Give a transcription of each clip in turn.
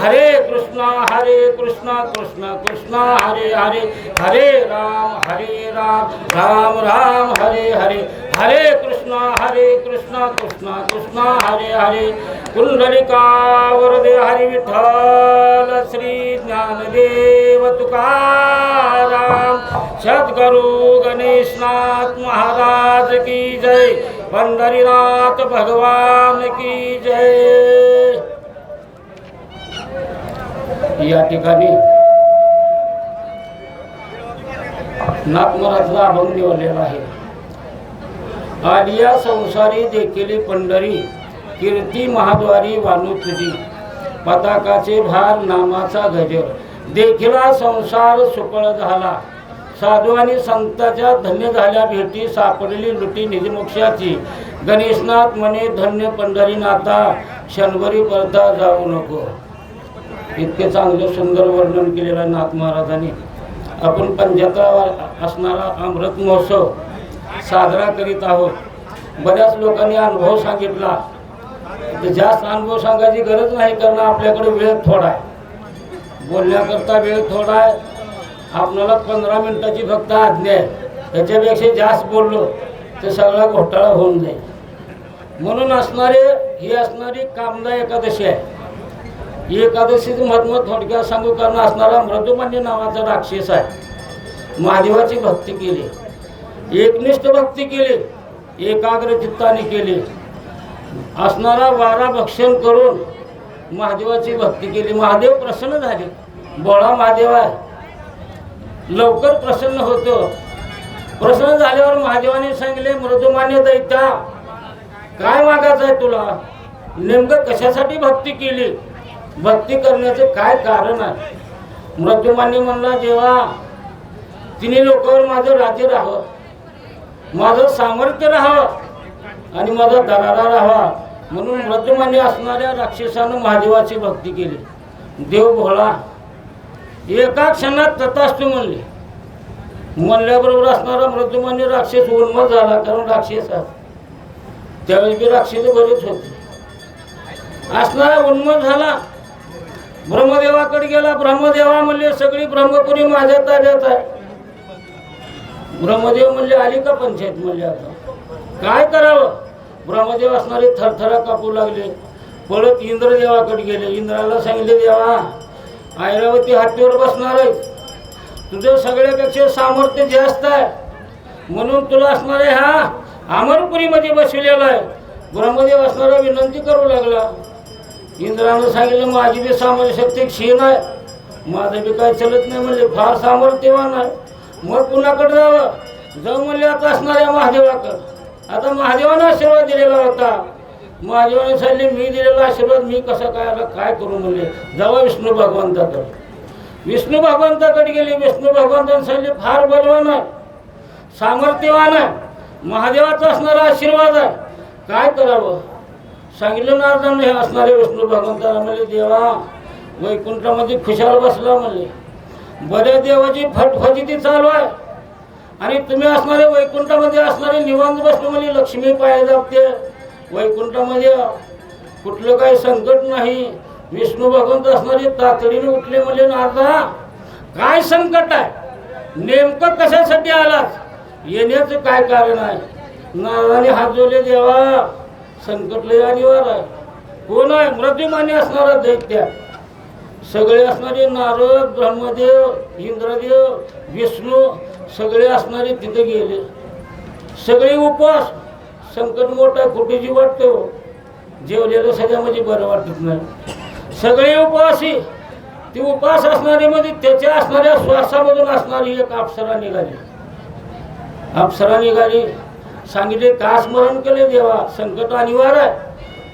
हरे कृष्ण हरे कृष्ण कृष्ण कृष्ण हरे हरे हरे राम हरे राम राम राम हरे हरे हरे कृष्ण हरे कृष्ण कृष्ण कृष्ण हरे हरे। कुंडलिका वरदे हरि विठ्ठल श्री ज्ञानदेव तुकाराम। सद्गुरु गणेशनाथ महाराज की जय। पंढरीनाथ भगवान की जय। या ठिकाणी नागमराजला अभंग निवडलेला आहे. आलिया संसारी देखील पंढरी कीर्ती महाद्वारी वाणू तुझी पताकाचे भार नामाचा गजर. देखिला संसार सुकळ झाला. साधू आणि संताच्या धन्य झाल्या भेटी सापडलेली लुटी निधिमोक्षाची गणेशनाथ म्हणे धन्य पंढरीनाथा शनभरी परता जाऊ नको. इतके चांगलं सुंदर वर्णन केलेलं आहे नाथ महाराजांनी. आपण पंजाबरावर असणारा अमृत महोत्सव साजरा करीत आहोत. बऱ्याच लोकांनी अनुभव सांगितला. तर जास्त अनुभव सांगायची गरज नाही कारण आपल्याकडे वेळ थोडा आहे. बोलण्याकरता वेळ थोडा आहे. आपल्याला पंधरा मिनटाची फक्त आज्ञा आहे. त्याच्यापेक्षा जास्त बोललो तर सगळा घोटाळा होऊन जाईल. म्हणून असणारे ही असणारी कामदा एकादशी आहे. एकादशीचं महत्त्व थोडक्यात सांगू कारण असणारा मृदुमान्य नावाचा राक्षस आहे. महादेवाची भक्ती केली. एकनिष्ठ भक्ती केली. एकाग्र चित्ताने केली. असणारा वारा भक्षण करून महादेवाची भक्ती केली. महादेव प्रसन्न झाले. बोळा महादेव आहे. लवकर प्रसन्न होतो. प्रसन्न झाल्यावर महादेवाने सांगितले मृदुमान्य दैत्या काय मागायचं आहे तुला? नेमकं कशासाठी भक्ती केली? भक्ती करण्याचं काय कारण आहे? मृत्युमान्य म्हणला जेव्हा तिने लोकांवर माझं राज्य राहावं माझं सामर्थ्य राहावं आणि माझा दरारा राहावा म्हणून मृत्युमान्य असणाऱ्या राक्षसानं महादेवाची भक्ती केली. देव भोळा एका क्षणात तथास्तु म्हणले. म्हणल्याबरोबर असणारा मृत्युमान्य राक्षस उन्मत झाला कारण राक्षस त्यावेळी बी राक्षस बरेच होते. असणारा उन्मत झाला ब्रह्मदेवाकडे गेला ब्रह्मदेवा म्हणले सगळी ब्रह्मपुरी माझ्या ताब्यात आहे. ब्रह्मदेव म्हणले आली का पंचायत? म्हणले आता. काय करावं? ब्रह्मदेव असणारे थरथरा कापू लागले. पळत इंद्रदेवाकडे गेले. इंद्राला सांगितले देवा ऐरावती हातीवर बसणार आहे. तुझं सगळ्यापेक्षा सामर्थ्य जास्त आहे. म्हणून तुला असणार आहे हा अमरपुरीमध्ये बसविलेला आहे. ब्रह्मदेव असणारा विनंती करू लागला. इंद्रानं सांगितलं माझी बी सामर्थ्य शक्ती क्षीण आहे. माझं बी काय चलत नाही म्हणजे फार सामर्थ्यवान आहे. मग कुणाकडे जावं? जाऊ म्हणले आता असणाऱ्या महादेवाकडं. आता महादेवानं आशीर्वाद दिलेला होता. महादेवाने सांगितले मी दिलेला आशीर्वाद मी कसा काय आला काय करू म्हणले? जावा विष्णू भगवंताकडे. विष्णू भगवंताकडे गेले. विष्णू भगवंताने सांगितले फार बलवान आहे. सामर्थ्यवान आहे. महादेवाचा असणारा आशीर्वाद आहे. काय करावं? सांगितलं नारदाने हे असणारे विष्णू भगवंताला म्हणले देवा वैकुंठामध्ये खुशाल बसला म्हणले. बऱ्या देवाची फटफटी चालू आहे. आणि तुम्ही असणारे वैकुंठामध्ये असणारे निवांत बसलो म्हणजे लक्ष्मी पाया जापते वैकुंठामध्ये कुठलं काही संकट नाही. विष्णू भगवंत असणारे तातडीने उठले म्हणजे नारदा काय संकट आहे? नेमकं कशासाठी आलात येण्याचं काय कारण आहे? नारदाने हात जोडले देवा संकट लय अनिवार्य आहे. कोण आहे? मृत्युमान्य असणारा दैत्य. सगळे असणारे नारद ब्रह्मदेव इंद्रदेव विष्णू सगळे असणारे तिथे गेले. सगळे उपवास. संकट मोठा कुठेची वाटतो. जेवलेलं सगळ्यामध्ये बरं वाटत नाही. सगळे उपवासी ती उपवासमध्ये म्हणजे त्याच्या असणाऱ्या श्वासामधून असणारी एक अप्सरा निघाली. अप्सरा निघाली. सांगितले का स्मरण केले देवा संकट अनिवार्य आहे.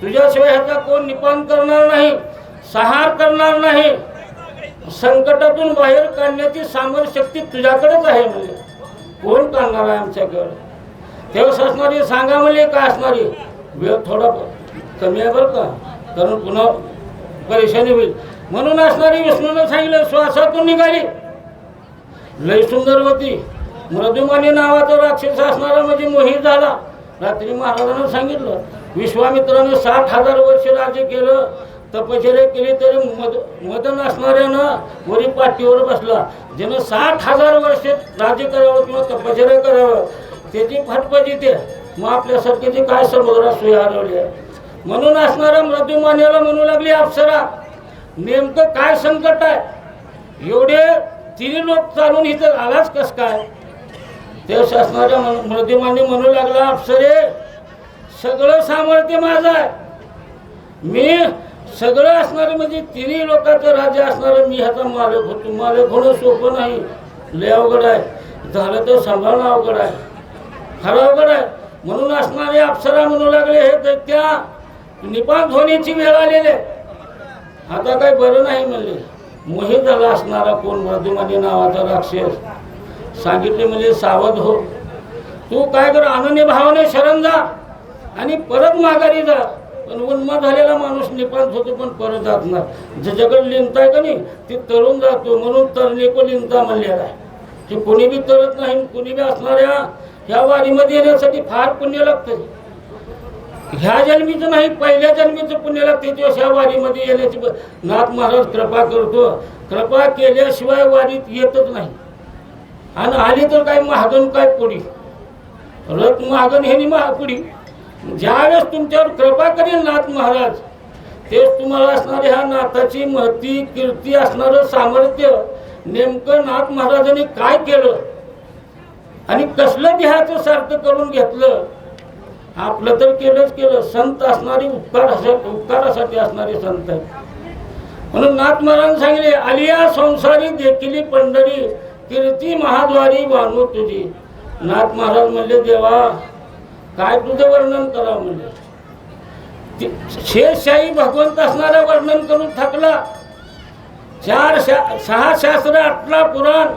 तुझ्याशिवाय ह्याचा कोण निपान करणार नाही सहार करणार नाही. संकटातून बाहेर काढण्याची सामर्थ्य शक्ती तुझ्याकडेच आहे म्हणजे कोण काढणार आहे आमच्याकडे? तेव्हा असणारी सांगा म्हणजे का असणारी? वेळ थोडा कमी आहे बरं का? कारण पुन्हा परेशानी होईल. म्हणून असणारी विष्णूनं सांगितलं श्वासातून निघाली. लय सुंदर होती. मृदुमणी नावाचा राक्षस असणारा म्हणजे मोहित झाला. रात्री महाराजांना सांगितलं विश्वामित्राने साठ हजार वर्ष राज्य केलं तपश्चर्या केली तरी मद मदन असणाऱ्यानं वरी पाठीवर बसला. ज्यानं साठ हजार वर्ष राज्य करावं किंवा तपश्चर्या करावं त्याची फटपजी ते मग आपल्यासारख्याची काय समुद्रात सुई हरवली आहे? म्हणून असणाऱ्या मृदुमान्याला म्हणू लागली अप्सरा नेमकं काय संकट आहे? एवढे तिन्ही लोक चालून इथं आलाच कस काय? ते शासनाच्या मृदुमाने म्हणू लागला अप्सरे सगळं सामर्थ्य माझं आहे. मी सगळं असणारं म्हणजे तिन्ही लोकांचं राज्य असणारं मी ह्याचा मालक होतो. मालक होणं सोपं नाही. लय अवघड आहे. झालं तर सांभाळणं अवघड आहे. खरं अवघड आहे. म्हणून असणारे अप्सरा म्हणू लागले हे दैत्या निपात होण्याची वेळ आलेली आहे. आता काही बरं नाही म्हणले. मोहित झाला असणारा कोण? मृदुमानी नावाचा राक्षस. सांगितले म्हणजे सावध हो. तू काय कर अनन्य भावाने शरण जा आणि परत माघारी जा. पण उन्मा झालेला माणूस निपात होतो पण परत जात नाही. जगड लिंताय का नाही? ते तरुण जातो म्हणून तरणे को लिंता म्हणलेला आहे. की कोणी बी तरत नाही कोणी बी असणाऱ्या ह्या वारीमध्ये येण्यासाठी फार पुण्य लागतं. ह्या जन्मीचं नाही पहिल्या जन्मीचं पुण्य लागते. दिवस ह्या वारीमध्ये येण्याची नाथ महाराज कृपा करतो. कृपा केल्याशिवाय वारीत येतच नाही. आणि आली तर काय महागण काय पुढी? रथ महाजन हे नि ज्यावेळेस तुमच्यावर कृपा करेल नाथ महाराज तेच तुम्हाला असणारे ह्या नाथाची महती कीर्ती असणारं सामर्थ्य नेमकं नाथ महाराजांनी काय केलं? आणि कसलं देहाचं सार्थ करून घेतलं? आपलं तर केलंच केलं. संत असणारी उपकारासाठी उपकारासाठी असणारे संत म्हणून नाथ महाराज सांगितले आलिया संसारी देखील पंढरी. कीर्ती महाद्वारी बांधू तुझी. नाथ महाराज म्हणले देवा काय तुझं वर्णन करावं म्हणले. ते शेषशाही भगवंत असणारा वर्णन करून थकला. चार शा सहा शास्त्र आठला पुराण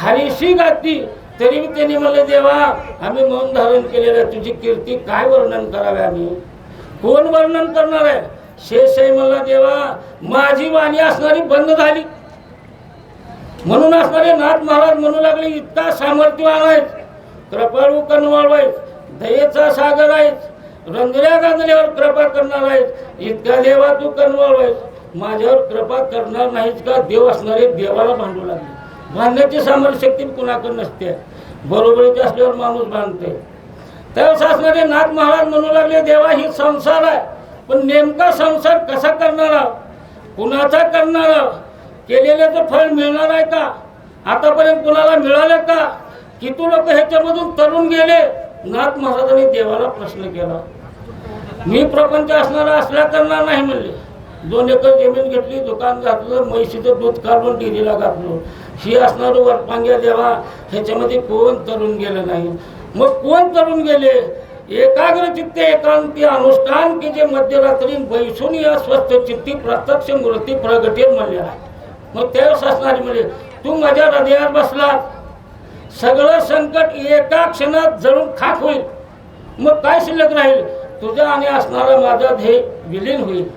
हरीशी गाती. तरी त्यांनी म्हणले देवा आम्ही मौन धारण केलेलं आहे. तुझी कीर्ती काय वर्णन करावे आम्ही? कोण वर्णन करणार आहे? शेषशाही म्हणला देवा माझी वाणी असणारी बंद झाली. म्हणून असणारे नाथ महाराज म्हणू लागले इतका सामर्थ्यवान आहेत कृपाळू कनवाळ आहेत दयेचा सागर आहेत रंगल्या गांधल्यावर कृपा करणार आहेत इतका देवा तू कनवाळ आहेस. माझ्यावर कृपा करणार नाहीत का? देव असणारे देवाला भांडू लागले. भांडण्याची सामर्थ्य शक्ती कुणाकडे नसते. बरोबरीचे असल्यावर माणूस बांधते त्यावेळेस असणारे नाथ महाराज म्हणू लागले देवा ही संसार आहे. पण नेमका संसार कसा करणारा कुणाचा करणारा केलेल्याचं फळ मिळणार आहे का? आतापर्यंत कुणाला मिळालं का? किती लोक ह्याच्यामधून तरुण गेले? नाथ महाराजांनी देवाला प्रश्न केला. मी प्रपंच असणारा असल्या करणार नाही म्हणले. दोन एकर जमीन घेतली दुकान घातलं म्हैशीचं दूध काढून डेअरीला घातलं. ही असणारं वरपांग्या देवा ह्याच्यामध्ये कोण तरुण गेलं नाही? मग कोण तरुण गेले? एकाग्र चित्ते एकांती अनुष्ठान की जे मध्यरात्री बैसून या स्वस्थ चित्ती प्रत्यक्ष मूर्ती प्रगटेल म्हणले आहे? मग त्यावेळेस असणारी म्हणजे तू माझ्या हृदयात बसला. सगळं संकट एका क्षणात जळून खाक होईल. मग काय शिल्लक राहील? तुझा आणि असणारा माझा ध्येय विलीन होईल.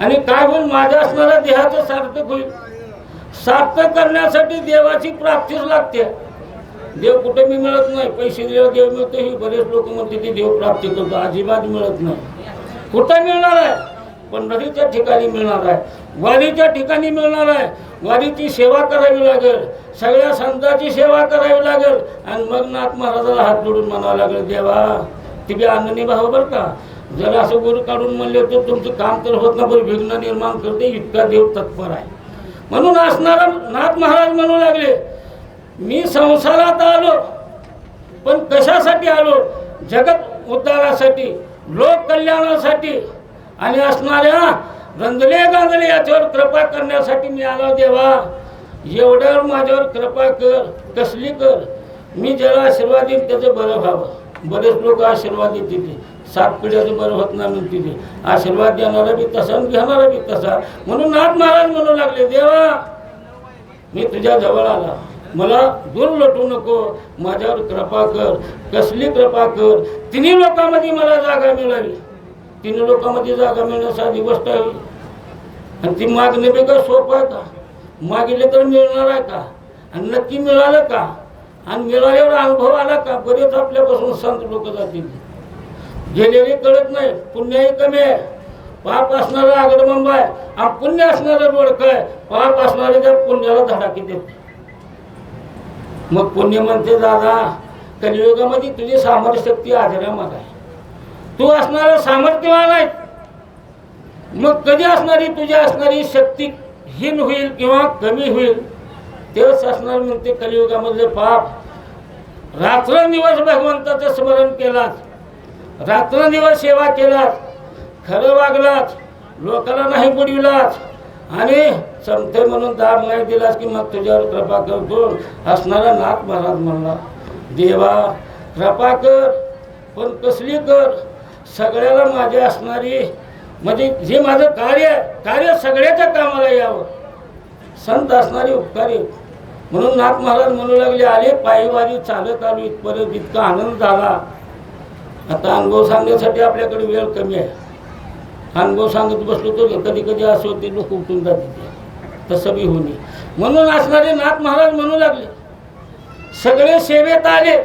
आणि काय होईल? माझ्या असणाऱ्या देहाचं सार्थक होईल. सार्थक करण्यासाठी देवाची प्राप्तीच लागते. देव कुठे मी मिळत नाही. पैसे दिल्यावर देव मिळतो. ही बरेच लोक म्हणते की देव प्राप्ती करतो. अजिबात मिळत नाही. कुठं मिळणार आहे? पंढरीच्या ठिकाणी मिळणार आहे. वारीच्या ठिकाणी मिळणार आहे. वारीची सेवा करावी लागेल. सगळ्या संतांची सेवा करावी लागेल. आणि मग नाथ महाराजाला हात जोडून म्हणावं लागेल देवा तिथे आनंदी भाव बरं का? जर असं गुरु काढून म्हणले तर तुमचं काम तर होत ना बरं विघ्न निर्माण करते इतका देव तत्पर आहे. म्हणून असणारा नाथ महाराज म्हणू लागले मी संसारात आलो पण कशासाठी आलो? जगत उद्धारासाठी लोक कल्याणासाठी आणि असणाऱ्या रंगले गांजले याच्यावर कृपा करण्यासाठी मी आलो देवा. एवढ्यावर माझ्यावर कृपा कर कसली कर? मी ज्याला आशीर्वाद देईन त्याचं बरं व्हावं. बरेच लोक आशीर्वाद देतील सात पिढ्याचं बरं होत नाही तिथे आशीर्वाद देणारा बी तसा आणि घेणारा बी तसा. म्हणून नाथ महाराज म्हणू लागले देवा मी तुझ्या जवळ आला. मला दूर लटू नको. माझ्यावर कृपा कर. कसली कृपा कर? तिन्ही लोकांमध्ये मला जागा मिळावी. तिन्ही लोकांमध्ये जागा मिळणं साधी गोष्ट आहे आणि ती मागणे बी काय सोपं आहे का? मागितले तर मिळणार आहे का? आणि नक्की मिळालं का? आणि मिळाल्यावर अनुभव आला का? बरेच आपल्यापासून संत लोक जातील. गेलेले कळत नाही पुण्याही कमी आहे. पाप असणारा आगडमंब आहे. आणि पुण्य असणारा बडक आहे. पाप असणारे त्या पुण्याला धडाकी देते मग पुण्य म्हणते दादा कलियुगामध्ये तुझी सामर्थ्य शक्ती आजरामात आहे तू असणारा सामर्थ्यवान आहे. मग कधी असणारी तुझी असणारी शक्ती हीन होईल किंवा कमी होईल? तेच असणार म्हणते कलियुगामधले पाप. रात्रंदिवस भगवंताचं स्मरण केलास रात्रंदिवस सेवा केलास खरं वागलाच लोकांना नाही बुडविलाच आणि समते म्हणून दाब नाही दिलास की मग तुझ्यावर कृपा करतो. असणारा नाथ महाराज म्हणला देवा कृपा कर पण कसली कर? सगळ्याला माझी असणारी म्हणजे जे माझं कार्य आहे, कार्य सगळ्याच्या कामाला यावं. संत असणारे उपकारी. म्हणून नाथ महाराज म्हणू लागले अरे पायीवारी चालत आलो इथपर्यंत इतका आनंद झाला. आता अनुभव सांगण्यासाठी आपल्याकडे वेळ कमी आहे. अनुभव सांगत बसलो तर कधी कधी असं होते लोक उठून जाते तसं बी होणे म्हणून असणारे नाथ महाराज म्हणू लागले सगळे सेवेत आले.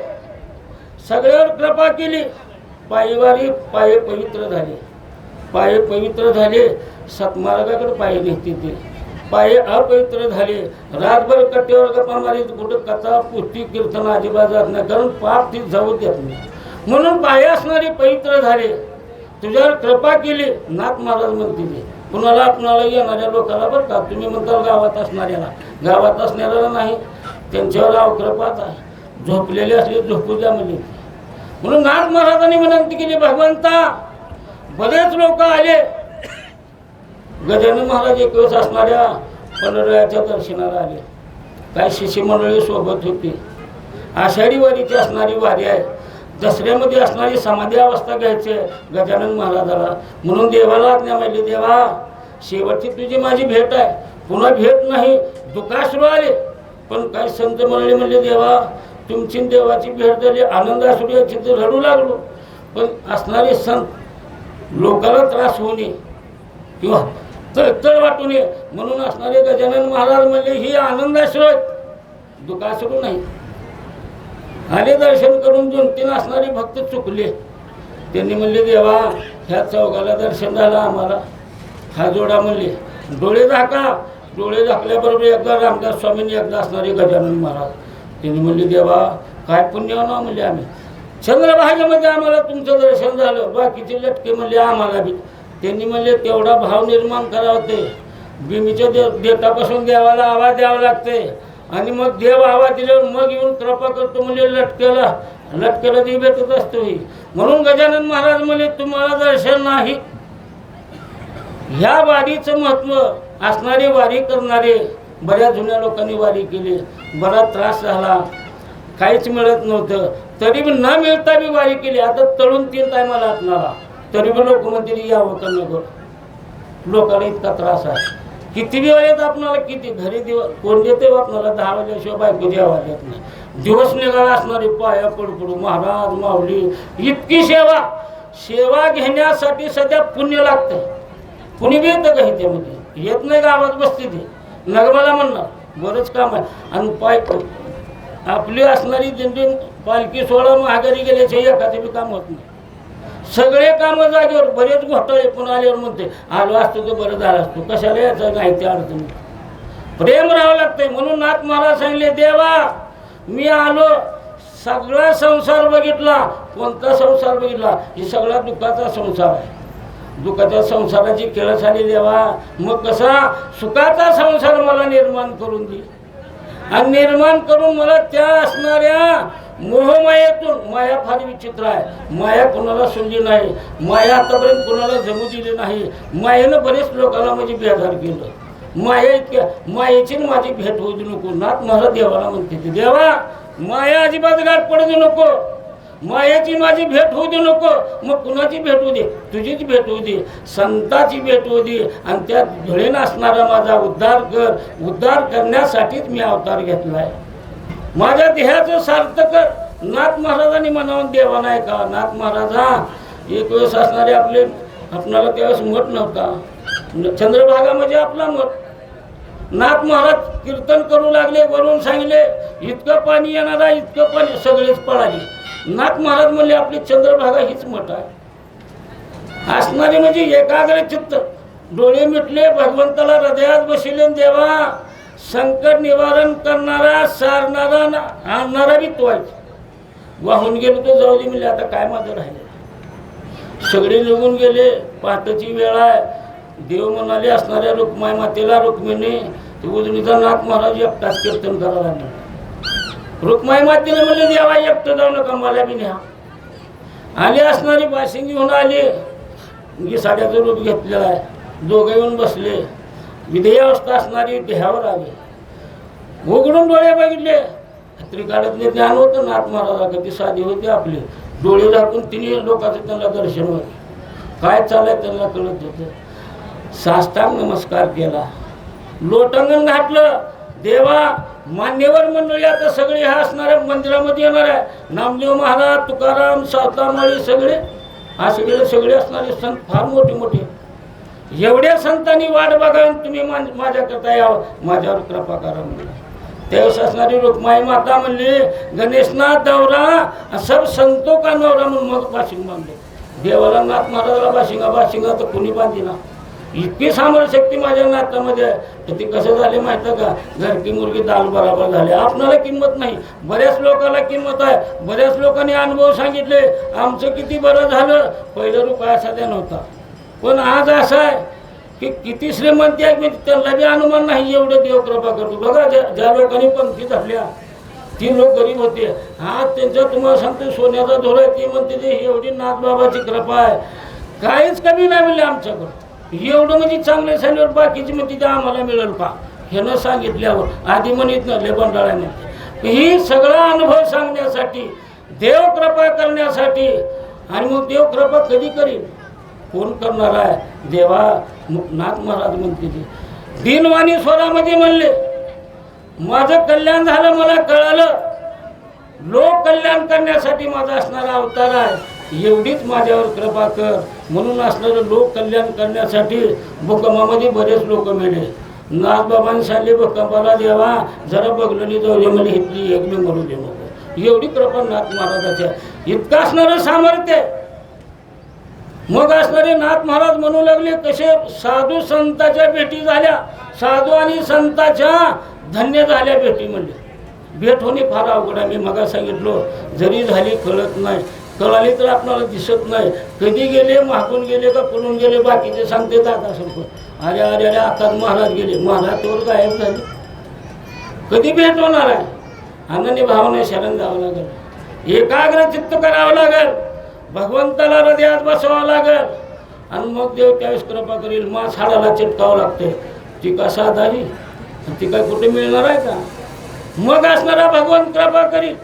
सगळ्यावर कृपा केली. पायीवारी पाये पवित्र झाले. पाये पवित्र झाले सतमार्गाकडे पाय नेते ते पाये अपवित्र झाले रातभर कट्ट्यावर गप्पा मारी कुठं कथा पुष्टी कीर्तन अजिबात जात नाही कारण पाप ती जाऊ देत नाही. म्हणून पाय असणारे पवित्र झाले. तुझ्यावर कृपा केली नाथ महाराज म्हणतील कुणाला कुणाला येणाऱ्या लोकाला बरं का? तुम्ही म्हणताल गावात असणाऱ्याला. गावात असणाऱ्याला नाही. त्यांच्यावर अव कृपाच आहे. झोपलेले असले झोपू द्या म्हणजे म्हणून नाथ महाराजांनी विनंती केली भगवंता बरेच लोक आले. गजानन महाराज एक दिवस असणाऱ्या पंढरवड्याच्या दर्शनाला आले. काय शिष्यमंडळी सोबत होती. आषाढी वारीची असणारी वारी आहे. दसऱ्यामध्ये असणारी समाधी अवस्था घ्यायची आहे गजानन महाराजाला. म्हणून देवाला आज्ञा माहिती देवा शेवटची तुझी माझी भेट आहे. पुन्हा भेट नाही दुकाश्रू आले. पण काही संत मंडळी म्हणले देवा तुमची देवाची भेट झाली आनंद असू याची तर रडू लागलो. पण असणारे संत लोकाला त्रास होऊ नये. किंवा तळतळ वाटू नये. म्हणून असणारे गजानन महाराज म्हणले ही आनंदाश्रू आहेत दुःखाश्रू नाही. आले दर्शन करून दोन तीन असणारे भक्त चुकले. त्यांनी म्हणले देवा ह्या चौघाला दर्शन झालं आम्हाला. हा जोडा म्हणले डोळे झाका. डोळे झाकल्याबरोबर एकदा रामदास स्वामींनी एकदा असणारे गजानन महाराज त्यांनी म्हणले देवा काय पुण्य ना म्हणले आम्ही? चंद्रभागेमध्ये आम्हाला तुमचं दर्शन झालं. बाकीचे लटके म्हणले आम्हाला बी. त्यांनी म्हणले तेवढा भाव निर्माण करावं ते. बिमीच्या दे देतापासून देवाला आवाज द्यावा लागते. आणि मग देव आवाज दिल्यावर मग येऊन कृपा करतो म्हणजे लटकेला लटकेला देव भेटत असतो ही. म्हणून गजानन महाराज म्हणले तुम्हाला दर्शन नाही. ह्या वारीचं महत्त्व असणारे वारी करणारे बऱ्याच जुन्या लोकांनी वारी केली. बराच त्रास झाला. काहीच मिळत नव्हतं. तरी पण न मिळता बी वारी केली. आता तळून तीन टायमाला आपणाला तरी पण लोक म्हणतील यावं का नको लोकांना इतका त्रास आहे. किती बी वेळेत आपणाला किती घरी दिवस कोण देते आपणाला दहा वाजल्याशिवाय बायको द्यावा देत नाही. दिवस निघाला असणारे पाया पडपडू महाराज माऊली इतकी सेवा. सेवा घेण्यासाठी सध्या पुण्य लागतं कुणी बी येतं का ह्याच्यामध्ये येत नाही गावात बसते ते. नगमाला म्हणणार बरंच काम आहे. आणि पाय आपली असणारी दिंडी पालखी सोळा महागारी गेल्याचे एखादे बी काम होत नाही. सगळे कामं जागेवर बरेच घोटाळे पण आल्यावर म्हणते आलो असतो तर बरं झालं असतो. कशाला याचं नाही ते अडचण प्रेम राहावं लागतंय. म्हणून नाथ महाराज सांगले देवा मी आलो सगळा संसार बघितला. कोणता संसार बघितला? ही सगळा दुःखाचा संसार आहे. दुःखाच्या संसाराची खेळ देवा. मग कसा? सुखाचा संसार मला निर्माण करून दे. आणि निर्माण करून मला त्या असणाऱ्या मोहमायातून माया फार विचित्र आहे. माया कोणाला सोडली नाही. माया आतापर्यंत कोणाला जमू दिली नाही. मायेनं बरेच लोकांना म्हणजे बेजार केलं. माया इतक्या मायेची माझी भेट होऊ दे नको. नाथ महाराज देवाला म्हणते ते, देवा माया अजिबात गाठ पडू दे नको. मायाची माझी भेट होऊ दे नको. मग कुणाची भेट होऊ दे? तुझीच भेट होऊ दे. संताची भेट होऊ दे. आणि त्या धुळेन असणारा माझा उद्धार कर. उद्धार करण्यासाठीच मी अवतार घेतला आहे माझ्या देहाचं सार्थक कर. नाथ महाराजांनी म्हणावून देवा नाही का? नाथ महाराजा एक वेळेस असणारे आपले आपणाला त्यावेळेस मठ नव्हता. चंद्रभागा म्हणजे आपला मठ. नाथ महाराज कीर्तन करू लागले वरून सांगले इतकं पाणी येणार आहे इतकं पाणी सगळेच पळाले. नाथ महाराज म्हणले आपली चंद्रभागा हीच मठ आहे. असणारे म्हणजे एकाग्र चित्त. डोळे मिटले भगवंताला हृदयात बसिले देवा संकट निवारण करणारा सारणारा ना- आणणारा बी तो आहे. वाहून गेलो तो जाऊ दे म्हणजे आता काय माझं राहिलं? सगळे निघून गेले पहाटेची वेळ आहे. देव म्हणाले असणाऱ्या रुक्माय मातेला रुक्मिणी ते उजनीचा नाथ महाराज एकटाच कीर्तन करायला लागले. रुक्माई मातेने म्हणले देवा एकटं जाऊ नका मला बी न्या. आली असणारी बाशिंग घेऊन आली. मी साड्याचं रूप घेतलेलं आहे. दोघं येऊन बसले. विधेयावस्था असणारी देहावर आली. उघडून डोळे बघितले. त्रिकाळातले ज्ञान होतं नाथ महाराजा कधी साधी होती आपली. डोळे झाकून तिने लोकांचं त्यांना दर्शन होतं. काय चाललंय त्यांना कळत होतं साष्टांग नमस्कार केला. लोटांगण घातलं. देवा मान्यवर मंडळी आता सगळे ह्या असणाऱ्या मंदिरामध्ये येणार आहे. नामदेव महाराज तुकाराम सावतामाळी सगळे. हा सगळे सगळे असणारे संत फार मोठे मोठे. एवढ्या संतांनी वाट बघा तुम्ही माझ्याकरता यावं. माझ्यावर कृपा करा म्हणला. त्यावेळेस असणारी रुक्माई माता म्हणली गणेशनाथ दौरा सब संतो का नवरा? म्हणून मग बाशिंग बांधले. देवाला नाथ महाराजाला बाशिंगा बाशिंगा तर कुणी बांधिना इतकी सामर शक्ती माझ्या नात्यामध्ये आहे. तर ती कसं झाले माहीत आहे का? घरकी मुलगी दाल बराबर झाली. आपणाला किंमत नाही. बऱ्याच लोकांना किंमत आहे. बऱ्याच लोकांनी अनुभव सांगितले. आमचं किती बरं झालं? पहिलं रुपया साध्या नव्हता पण आज असं आहे की किती श्रीमंती आहे मी म्हणजे त्यांना बी अनुमान नाही एवढं देव कृपा करतो. बघा ज्या ज्या लोकांनी पंक्ती धरल्या ती लोक गरीब होते. हा त्यांच्या तुम्हाला सांगतो सोन्याचा धोर आहे ती म्हणते ते एवढी नाथबाबाची कृपा आहे. काहीच कमी नाही म्हणले आमच्याकडं एवढं म्हणजे चांगले सांगितल्यावर बाकीची म्हणते ते आम्हाला मिळेल का? ह्यानं सांगितल्यावर आधी म्हणत नसले बंडाळ्याने ही सगळा अनुभव सांगण्यासाठी देव कृपा करण्यासाठी आणि मग देव कृपा कधी करीन? कोण करणार आहे? देवा नाथ महाराज म्हणते ते. दिनवाणी स्वरामध्ये म्हणले माझं कल्याण झालं मला कळालं. लोक कल्याण करण्यासाठी माझा असणारा अवतार आहे. एवढीच माझ्यावर कृपा कर. म्हणून असणारं लोक कल्याण करण्यासाठी भूकंपामध्ये बरेच लोक मिळे नाथबाबांनी सांगले भूकंपाला देवा जरा बघलेली जाऊ दे मला इथली एक मी मरू दे नको एवढी कृपा नाथ महाराजाच्या. इतकं असणारं सामर्थ्य. मग असणारे नाथ महाराज म्हणू लागले कसे साधू संताच्या भेटी झाल्या. साधू आणि संताच्या धन्य झाल्या भेटी म्हणजे भेट होणे फार अवघड आहे. मी मगा सांगितलो जरी झाली कळत नाही कळाली तर आपल्याला दिसत नाही. कधी गेले मागून गेले का पळून गेले बाकीचे सांगते दादा संप अरे अरे अरे आता महाराज गेले. महाराज तेवढं गायब झाले. कधी भेट होणार आहे? आनंदी भावने शरण जावं लागेल. एकाग्र चित्त करावं लागेल. भगवंताला हृदयात बसवावं लागेल. आणि मग देव त्यावेळेस कृपा करील. मा झाडाला चिटकावं लागते. ती का साधारी ती काय कुठे मिळणार आहे का? मग असणारा भगवंत कृपा करील.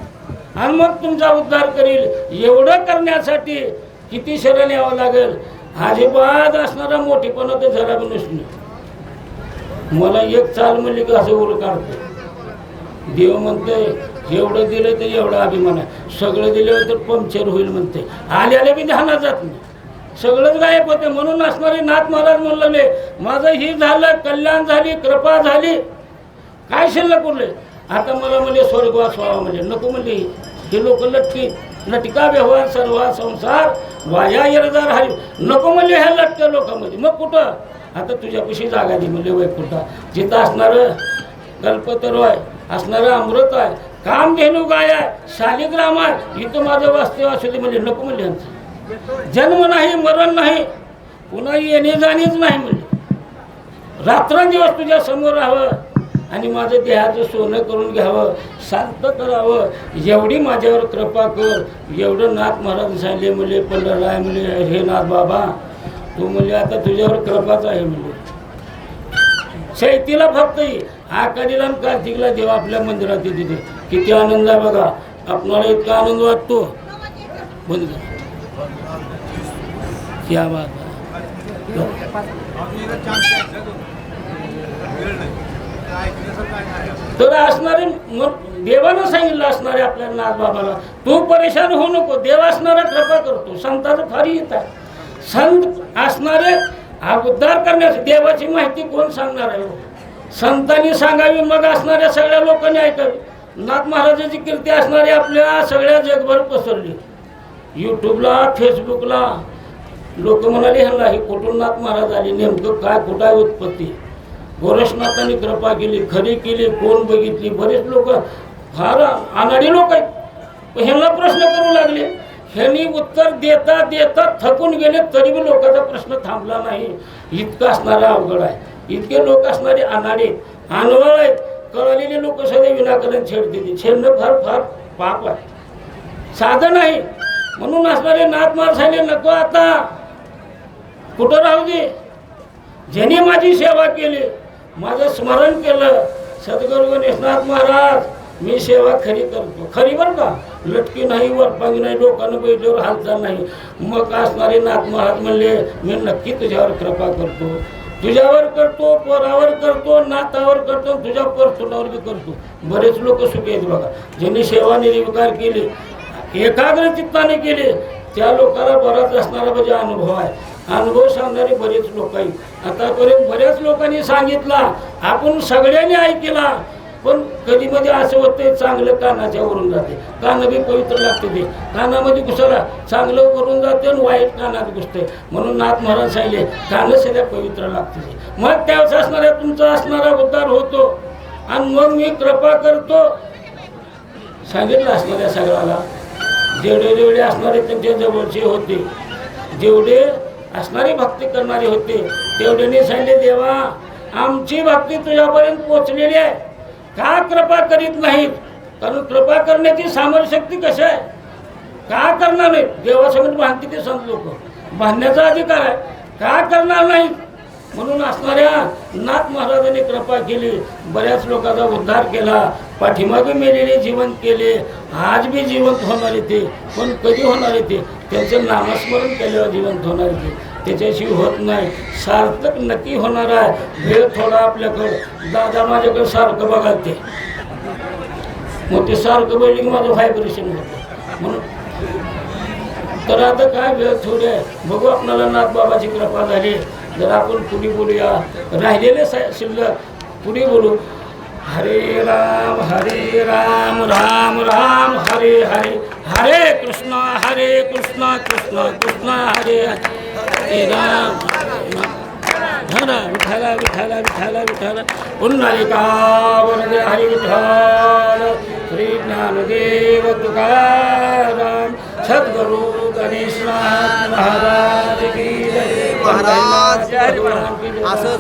आणि मग तुमचा उद्धार करील. एवढं करण्यासाठी किती शरण यावं लागेल? अजिबात असणारा मोठेपणा ते जरा बी मला एक चाल म्हणली की असं उल काढतो. देव म्हणते एवढं दिलं तर एवढा अभिमान आहे. सगळं दिलं तर पंक्चर होईल म्हणते आल्याला बी ध्यानात जात नाही. सगळंच गायब होते. म्हणून असणारे नाथ महाराज म्हणले माझं ही झालं कल्याण झाली कृपा झाली. काय शिल्लक उरले आता मला म्हणजे स्वर्गवास व्हावा म्हणजे नको म्हणजे हे लोक लटकी लटका व्यवहार सर्व संसार वाया यरदार हरी नको म्हणजे ह्या लटक्या लोकांमध्ये. मग कुठं? आता तुझ्यापाशी जागा दे म्हणजे वैकुंठा. जिथं असणारं कल्पतरू आहे असणारं अमृत आहे काम घेणू गाय आहे शालिग्राम आहे इथं माझं वास्तव असू दे म्हणजे नको म्हणजे यांचं. जन्म नाही मरण नाही पुन्हा येणे जाणेच नाही म्हणजे रात्रंदिवस तुझ्या समोर राहावं. आणि माझं देहाचं सोनं करून घ्यावं शांत करावं. एवढी माझ्यावर कृपा कर. एवढं नाथ महाराज सांगले म्हणले पंढरराय म्हणले हे नाथ बाबा तू म्हणले आता तुझ्यावर कृपाच आहे म्हणले. शैतीला फक्त ये. आकाडीला आणि कार्तिकला देव आपल्या मंदिरात येते तिथे किती आनंद आहे बघा. आपणाला इतका आनंद वाटतो. बंद कर. क्या बात आहे. तर असणारे मग देवानं सांगितलं असणारे आपल्या नाथबाबाला तू परेशान होऊ नको देव असणारा कृपा करतो संताचं फार येत आहे. संत असणारे हा उद्धार करण्यास देवाची माहिती कोण सांगणार आहे? संतांनी सांगावी मग असणाऱ्या सगळ्या लोकांनी ऐकावी. नाथ महाराजाची कीर्ती असणारी आपल्या सगळ्या जगभर पसरली. यूट्यूबला फेसबुकला लोक म्हणाले ह्यांना हे कुठून नाथ महाराज आले? नेमकं काय कुठं आहे उत्पत्ती? गोरक्षनाथांनी कृपा केली खरी केली कोण बघितली? बरेच लोक फार अनाडी लोक आहेत. ह्यांना प्रश्न करू लागले. ह्यांनी उत्तर देता देता थकून गेले तरी बी लोकांचा प्रश्न थांबला नाही. इतकं असणारा अवघड आहे. इतके लोक असणारे अनाडे अनवळ आहेत. कळलेले लोक सगळे विनाकारण छेडते छेडणं फार फार पाप आहे. साधन आहे म्हणून असणारे नाथ महाराज नको आता. कुठं राहू दे? ज्याने माझी सेवा केली माझं स्मरण केलं सद्गुरू गणेशनाथ महाराज मी सेवा खरी करतो. खरी बरं का? लटकी नाही वरपांगी नाही लोकांना बैठल्यावर हालचाल नाही. मग असणारे नाथ महाराज म्हणले मी नक्की तुझ्यावर कृपा करतो. तुझ्यावर करतो पोरावर करतो नातावर करतो तुझ्या परतुनावर बी करतो. बरेच लोक सुखी आहेत बघा. ज्यांनी सेवा निर्विकार केली एकाग्र चित्ताने केले त्या लोकांना बराच असणारा म्हणजे अनुभव आहे. अनुभव सांगणारे बरेच लोक आहेत. आतापर्यंत बऱ्याच लोकांनी सांगितला आपण सगळ्यांनी ऐकला पण कधी मध्ये असं होतं चांगलं कानाच्या वरून जाते. कान बी पवित्र लागते ते. कानामध्ये घुसाला चांगलं वरून जाते आणि वाईट कानात घुसते म्हणून नाथ महाराज सांगले कान सगळ्या पवित्र लागते. मग त्यावेळेस असणाऱ्या तुमचा असणारा उद्धार होतो. आणि मग मी कृपा करतो. सांगितलं असणाऱ्या सगळ्याला जेवढे जेवढे असणारे त्यांच्या जवळचे होते जेवढे असणारे भक्ती करणारे होते. तेवढ्याने सांगले देवा आमची भक्ती तुझ्यापर्यंत पोचलेली आहे. का कृपा करीत नाहीत कारण कृपा करण्याची सामर्थशक्ती कशी आहे? का करणार नाही देवासमोर बांधते ते संत लोक. बांधण्याचा अधिकार आहे. का करणार नाही म्हणून असणाऱ्या नाथ महाराजांनी कृपा केली. बऱ्याच लोकांचा उद्धार केला. पाठीमागे मेलेले जिवंत केले. आज बी जिवंत होणार येते पण कधी होणार येते त्यांचं नामस्मरण केल्यावर जिवंत होणार येते त्याच्याशी होत नाही. सार्थक नक्की होणार आहे. वेळ थोडा आपल्याकडं. दादा माझ्याकडे सारखं बघा ते मग ते सारखं बघितलं माझं व्हायब्रेशन होतं. म्हणून तर आता काय वेळ थोडी आहे. बघू आपणाला नाथ बाबाची कृपा झाली. जर आपण पुढे बोलूया. राहिलेले शिल्लक. पुढे बोलू. हरे राम हरे राम राम राम हरे हरे. हरे कृष्ण हरे कृष्ण कृष्ण कृष्ण हरे हरे. राम हर विठ्ठल विठ्ठल विठ्ठल विठ्ठल। पुंडलिका वरदे हरि विठ्ठल। श्री ज्ञानदेव तुकाराम। सद्गुरु गणेशनाथ महाराज की महाराज. असं